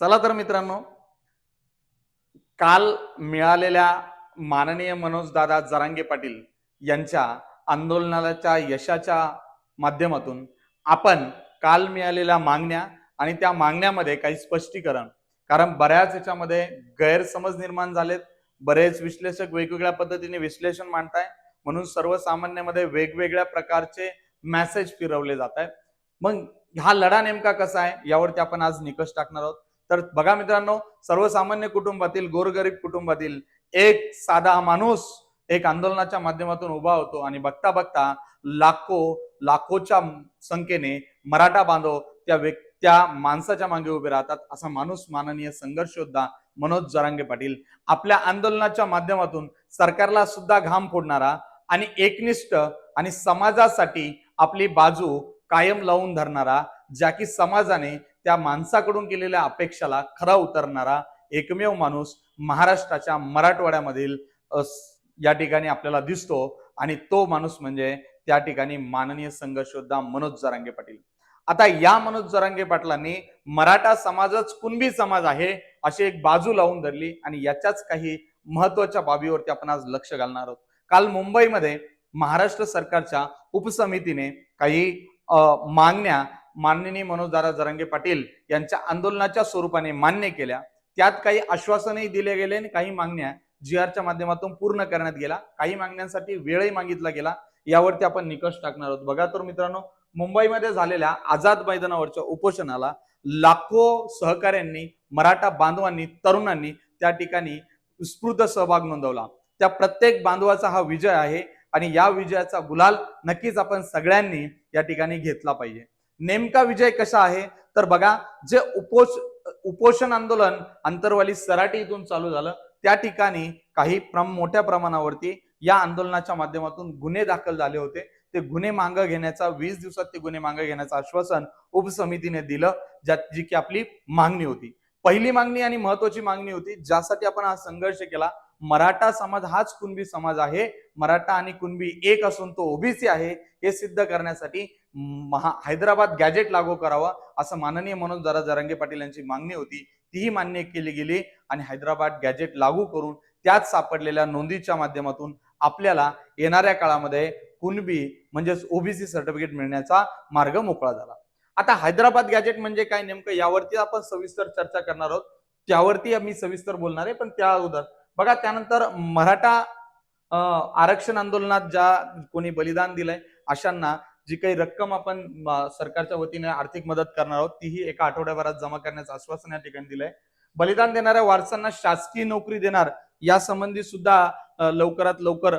चला तर मित्रांनो काल मिळालेल्या माननीय मनोजदादा जरांगे पाटील यांच्या आंदोलनाच्या यशाच्या माध्यमातून आपण काल मिळालेल्या मागण्या आणि त्या मागण्यामध्ये काही स्पष्टीकरण कारण बऱ्याच याच्यामध्ये गैरसमज निर्माण झालेत. बरेच विश्लेषक वेगवेगळ्या पद्धतीने विश्लेषण मांडताय. म्हणून सर्वसामान्यामध्ये वेगवेगळ्या प्रकारचे मेसेज फिरवले जात आहेत मग हा लढा नेमका कसा आहे यावरती आपण आज निकष टाकणार आहोत. तर बघा मित्रांनो सर्वसामान्य कुटुंबातील गोरगरीब कुटुंबातील एक साधा माणूस एक आंदोलनाच्या माध्यमातून उभा होतो आणि बघता बघता लाखो लाखोच्या संख्येने मराठा बांधव त्या व्यक्ती त्या माणसाच्या मागे उभे राहतात. असा माणूस माननीय संघर्ष योद्धा मनोज जरांगे पाटील. आपल्या आंदोलनाच्या माध्यमातून सरकारला सुद्धा घाम फोडणारा आणि एकनिष्ठ आणि समाजासाठी आपली बाजू कायम लावून धरणारा ज्या की समाजाने त्या माणसाकडून केलेल्या अपेक्षाला खरा उतरणारा एकमेव माणूस महाराष्ट्राच्या मराठवाड्यामधील या ठिकाणी आपल्याला दिसतो आणि तो माणूस म्हणजे त्या ठिकाणी माननीय संघर्षयोद्धा मनोज जरांगे पाटील. आता या मनोज जरांगे पाटलांनी मराठा समाजच कुणबी समाज आहे अशी एक बाजू लावून धरली आणि याच्याच काही महत्त्वाच्या बाबीवरती आपण आज लक्ष घालणार आहोत. काल मुंबईमध्ये महाराष्ट्र सरकारच्या उपसमितीने काही मागण्या माननीय मनोजदारा जरांगे पाटील यांच्या आंदोलनाच्या स्वरूपाने मान्य केल्या. त्यात काही आश्वासनही दिले गेले आणि काही मागण्या जी आरच्या माध्यमातून पूर्ण करण्यात गेला काही मागण्यांसाठी वेळही मागितला गेला. यावरती आपण निकष टाकणार आहोत. बघा तर मित्रांनो मुंबईमध्ये झालेल्या आझाद मैदानावरच्या उपोषणाला लाखो सहकाऱ्यांनी मराठा बांधवांनी तरुणांनी त्या ठिकाणी उत्स्फूर्त सहभाग नोंदवला. त्या प्रत्येक बांधवाचा हा विजय आहे आणि या विजयाचा गुलाल नक्कीच आपण सगळ्यांनी या ठिकाणी घेतला पाहिजे. नेमका विजय कसा आहे? तर बघा जे उपोष उपोषण आंदोलन अंतरवाली सराटी इथून चालू झालं त्या ठिकाणी काही प्रम मोठ्या प्रमाणावरती या आंदोलनाच्या माध्यमातून गुन्हे दाखल झाले होते. ते गुन्हे मागं घेण्याचा वीस दिवसात ते गुन्हे मागं घेण्याचं आश्वासन उपसमितीने दिलं ज्यात जी की आपली मागणी होती. पहिली मागणी आणि महत्वाची मागणी होती ज्यासाठी आपण हा संघर्ष केला मराठा समाज हाच कुणबी समाज आहे. मराठा आणि कुणबी एक असून तो ओबीसी आहे. हे सिद्ध करण्यासाठी महा हैदराबाद गॅजेट लागू करावा असं माननीय मनोज दादा जरांगे पाटील यांची मागणी होती. तीही मान्य केली गेली आणि हैदराबाद गॅजेट लागू करून त्यात सापडलेल्या नोंदीच्या माध्यमातून आपल्याला येणाऱ्या काळामध्ये कुणबी म्हणजेच ओबीसी सर्टिफिकेट मिळण्याचा मार्ग मोकळा झाला. आता हैदराबाद गॅजेट म्हणजे काय नेमकं यावरती आपण सविस्तर चर्चा करणार आहोत. त्यावरती मी सविस्तर बोलणार आहे पण त्या अगोदर बघा त्यानंतर मराठा आरक्षण आंदोलनात ज्या कोणी बलिदान दिलंय अशांना जी काही रक्कम आपण सरकारच्या वतीने आर्थिक मदत करणार आहोत तीही एका आठवड्याभरात जमा करण्याचं आश्वासन या ठिकाणी दिलंय. बलिदान देणाऱ्या वारसांना शासकीय नोकरी देणार या संबंधी सुद्धा लवकरात लवकर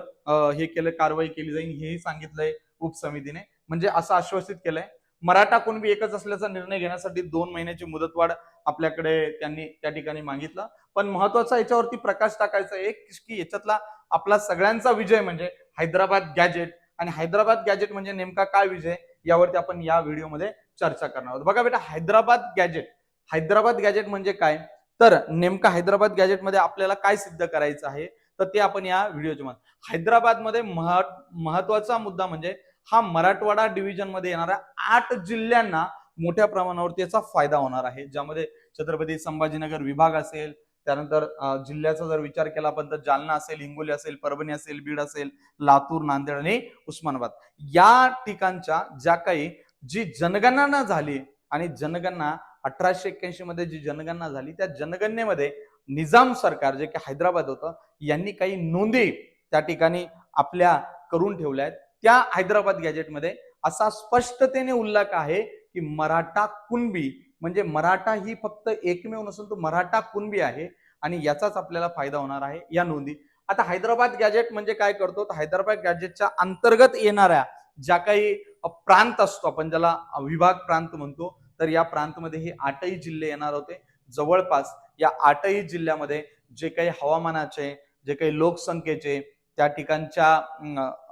हे केलं कारवाई केली जाईल हेही सांगितलंय उपसमितीने. म्हणजे असं आश्वासित केलंय. मराठा कुणबी एकच असल्याचा निर्णय घेण्यासाठी दोन महिन्याची मुदतवाढ आपल्याकडे त्यांनी त्या ठिकाणी मागितलं. पण महत्त्वाचा याच्यावरती प्रकाश टाकायचा एक की याच्यातला आपला सगळ्यांचा विजय म्हणजे हैदराबाद गॅजेट आणि हैदराबाद गॅजेट म्हणजे नेमका काय विजय? यावरती आपण या व्हिडिओमध्ये चर्चा करणार आहोत. बघा बेटा हैदराबाद गॅजेट हैदराबाद गॅजेट म्हणजे काय? तर नेमका हैदराबाद गॅजेटमध्ये आपल्याला काय सिद्ध करायचं आहे? तर ते आपण या व्हिडिओच्या मध्ये हैदराबादमध्ये महत्त्वाचा मुद्दा म्हणजे हा मराठवाडा डिव्हिजनमध्ये येणाऱ्या आठ जिल्ह्यांना मोठ्या प्रमाणावर त्याचा फायदा होणार आहे. ज्यामध्ये छत्रपती संभाजीनगर विभाग असेल त्यानंतर जिल्ह्याचा जर विचार केला आपण तर जालना असेल हिंगोली असेल परभणी असेल बीड असेल लातूर नांदेड आणि उस्मानाबाद. या ठिकाणच्या ज्या काही जी जनगणना झाली आणि जनगणना अठराशे एक्क्याऐंशी मध्ये जी जनगणना झाली त्या जनगणनेमध्ये निजाम सरकार जे की हैदराबाद होतं यांनी काही नोंदी त्या ठिकाणी आपल्या करून ठेवल्या आहेत. त्या हैदराबाद गॅजेटमध्ये असा स्पष्टतेने उल्लेख आहे की मराठा कुणबी म्हणजे मराठा ही फक्त एकमेव नसून तो मराठा कुणबी आहे आणि याचाच आपल्याला फायदा होणार आहे या नोंदी. आता हैदराबाद गॅजेट म्हणजे काय करतो? तर हैदराबाद गॅजेटच्या अंतर्गत येणाऱ्या ज्या काही प्रांत असतो आपण ज्याला विभाग प्रांत म्हणतो तर या प्रांतमध्ये हे आठही जिल्हे येणार होते. जवळपास या आठही जिल्ह्यामध्ये जे काही हवामानाचे जे काही लोकसंख्येचे त्या ठिकाणच्या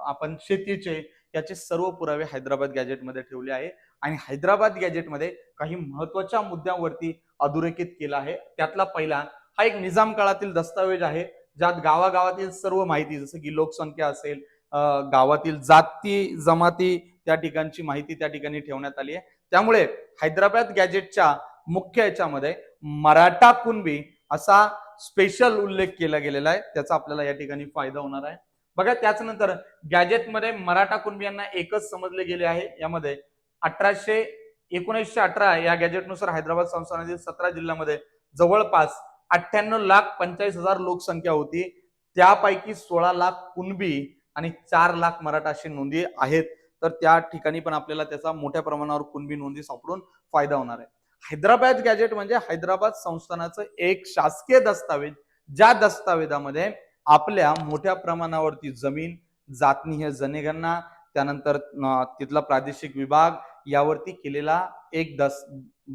आपण शेतीचे याचे सर्व पुरावे हैदराबाद गॅजेटमध्ये ठेवले आहे. आणि हैदराबाद गॅजेटमध्ये काही महत्त्वाच्या मुद्द्यांवरती अधोरेखित केला आहे. त्यातला पहिला हा एक निजाम काळातील दस्तावेज आहे ज्यात गावागावातील सर्व माहिती जसं की लोकसंख्या असेल गावातील जाती जमाती त्या ठिकाणची माहिती त्या ठिकाणी ठेवण्यात आली आहे. त्यामुळे हैदराबाद गॅजेटच्या मुख्य याच्यामध्ये मराठा कुणबी असा स्पेशल उल्लेख केला गेलेला आहे. त्याचा आपल्याला या ठिकाणी फायदा होणार आहे. बघा त्याच नंतर गॅजेटमध्ये मराठा कुणबी यांना एकच समजले गेले आहे. यामध्ये अठराशे एकोणीसशे अठरा या गॅजेटनुसार हैदराबाद संस्थानातील सतरा जिल्ह्यामध्ये जवळपास अठ्ठ्याण्णव लाख पंचाळीस हजार लोकसंख्या होती. त्यापैकी सोळा लाख कुणबी आणि चार लाख मराठा अशी नोंदी आहेत. तर त्या ठिकाणी पण आपल्याला त्याचा मोठ्या प्रमाणावर कुणबी नोंदी सापडून फायदा होणार आहे. हैदराबाद गॅजेट म्हणजे हैदराबाद संस्थानाचं एक शासकीय दस्तावेज ज्या दस्तावेजामध्ये आपल्या मोठ्या प्रमाणावरती जमीन जातनीय जनगणना त्यानंतर तिथला प्रादेशिक विभाग यावरती केलेला एक दस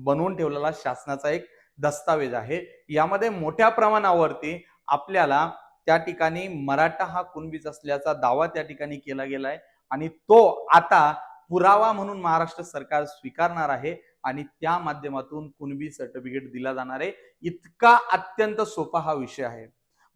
बनवून ठेवलेला शासनाचा एक दस्तावेज आहे. यामध्ये मोठ्या प्रमाणावरती आपल्याला त्या ठिकाणी मराठा हा कुणबीच असल्याचा दावा त्या ठिकाणी केला गेलाय आणि तो आता पुरावा म्हणून महाराष्ट्र सरकार स्वीकारणार आहे आणि त्या माध्यमातून कुणबी सर्टिफिकेट दिला जाणार आहे. इतका अत्यंत सोपा हा विषय आहे.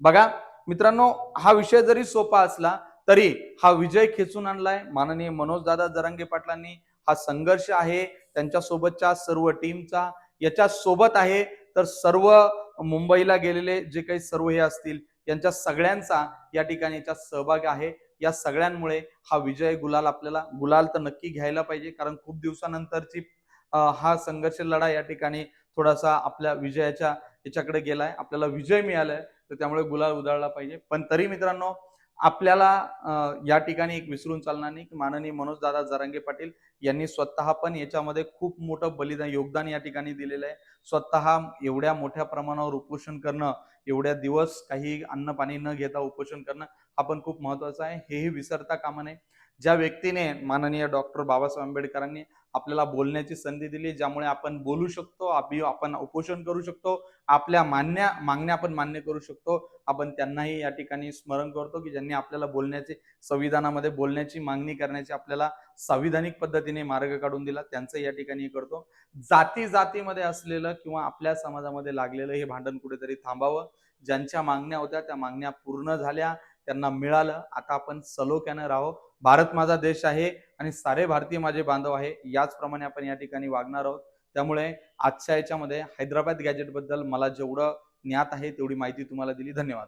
बघा मित्रांनो हा विषय जरी सोपा असला तरी हा विजय खेचून आणलाय. माननीय मनोज दादा जरांगे पाटलांनी हा संघर्ष आहे. त्यांच्या सोबतच्या सर्व टीमचा याच्या सोबत आहे. तर सर्व मुंबईला गेलेले जे काही सर्व हे असतील यांच्या सगळ्यांचा या ठिकाणी याच्यात सहभाग आहे. या सगळ्यांमुळे हा विजय गुलाल आपल्याला गुलाल तर नक्की घ्यायला पाहिजे. कारण खूप दिवसानंतरची हा संघर्ष लढा या ठिकाणी थोडासा आपल्या विजयाच्या याच्याकडे गेलाय. आपल्याला विजय मिळालाय. तर त्यामुळे गुलाल उधळला पाहिजे. पण तरी मित्रांनो आपल्याला या ठिकाणी एक विसरून चालणार नाही की माननीय मनोजदादा जरंगे जरांगे पाटील यांनी स्वतः पण याच्यामध्ये खूप मोठं बलिदान योगदान या ठिकाणी दिलेलं आहे. स्वतः एवढ्या मोठ्या प्रमाणावर उपोषण करणं एवढ्या दिवस काही अन्न पाणी न घेता उपोषण करणं हा पण खूप महत्त्वाचा आहे. हेही विसरता कामा नये. ज्या व्यक्तीने माननीय डॉक्टर बाबासाहेब आंबेडकरांनी आपल्याला बोलण्याची संधी दिली ज्यामुळे आपण बोलू शकतो अभि आपण उपोषण करू शकतो आपल्या मान्य मागण्या आपण मान्य करू शकतो आपण त्यांनाही या ठिकाणी स्मरण करतो की ज्यांनी आपल्याला बोलण्याची संविधानामध्ये बोलण्याची मागणी करण्याची आपल्याला संविधानिक पद्धतीने मार्ग काढून दिला त्यांचं या ठिकाणी करतो. जाती जातीमध्ये असलेलं किंवा आपल्या समाजामध्ये लागलेलं हे भांडण कुठेतरी थांबावं. ज्यांच्या मागण्या होत्या त्या मागण्या पूर्ण झाल्या. त्यांना मिळालं. आता आपण सलोख्यानं राहो. भारत माझा देश आहे आणि सारे भारतीय माझे बांधव आहे. याचप्रमाणे आपण या ठिकाणी वागणार आहोत. त्यामुळे आजच्या याच्यामध्ये हैदराबाद गॅजेटबद्दल मला जेवढं ज्ञात आहे तेवढी माहिती तुम्हाला दिली. धन्यवाद.